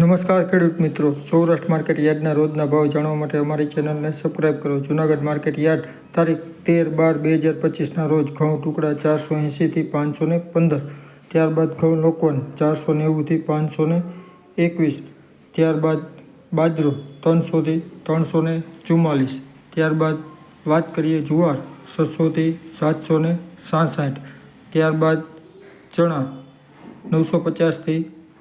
નમસ્કાર ખેડૂત મિત્રો. સૌરાષ્ટ્ર માર્કેટ યાર્ડના રોજના ભાવ જાણવા માટે અમારી ચેનલને સબસ્ક્રાઇબ કરો. જૂનાગઢ માર્કેટ યાર્ડ, તારીખ તેર બાર બે હજાર પચીસના રોજ ઘઉં ટુકડા ચારસો એંશીથી પાંચસો ને પંદર, ત્યારબાદ ઘઉં લોકવન ચારસો નેવુંથી પાંચસો ને એકવીસ, ત્યારબાદ બાજરો ત્રણસોથી ત્રણસો ને ચુમ્માલીસ ત્યારબાદ વાત કરીએ જુવાર છસોથી સાતસો ને સાસઠ, ત્યારબાદ ચણા નવસો પચાસથી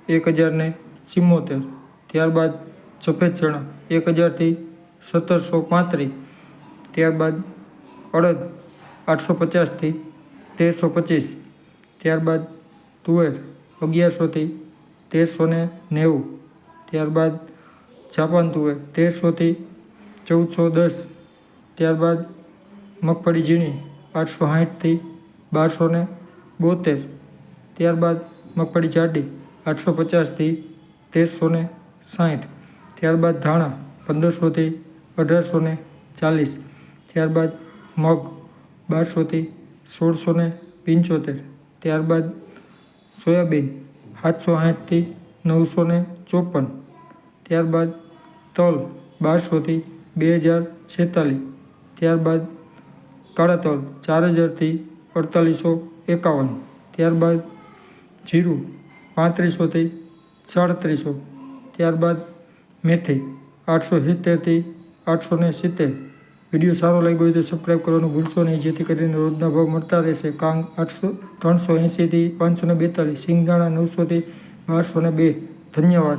એક હજારને ચુમ્મોતેર, ત્યારબાદ સફેદ ચણા એક હજારથી સત્તરસો પાંત્રીસ, ત્યારબાદ અડદ આઠસો પચાસથી તેરસો પચીસ, ત્યારબાદ તુવેર અગિયારસોથી તેરસો ને નેવું, ત્યારબાદ જાપાન તુવેર તેરસોથી ચૌદસો દસ, ત્યારબાદ મગફળી ઝીણી આઠસો સાઠથી બારસો ને બોતેર, ત્યારબાદ મગફળી જાડી આઠસો પચાસથી તેરસો ને સાઠ ત્યારબાદ ધાણા પંદરસોથી અઢારસો ને ચાલીસ, ત્યારબાદ મગ બારસોથી સોળસો ને પંચોતેર, ત્યારબાદ સોયાબીન સાતસો આઠથી નવસો ને ચોપન, ત્યારબાદ તલ બારસોથી બે હજાર છેતાલીસ, ત્યારબાદ કાળા તલ ચાર હજારથી અડતાલીસો એકાવન, ત્યારબાદ જીરું પાંત્રીસોથી સાડત્રીસો. ત્યારબાદ મેથી આઠસો સિત્તેરથી આઠસો ને સિત્તેર. વીડિયો સારો લાગ્યો હોય તો સબસ્ક્રાઈબ કરવાનું ભૂલશો નહીં. જેથી કરીને રોજના ભાવ મળતા રહેશે. કાંગ આઠસો, ત્રણસો એંશીથી પાંચસો ને બેતાલીસ. સિંગદાણા નવસોથી બારસો ને બે. ધન્યવાદ.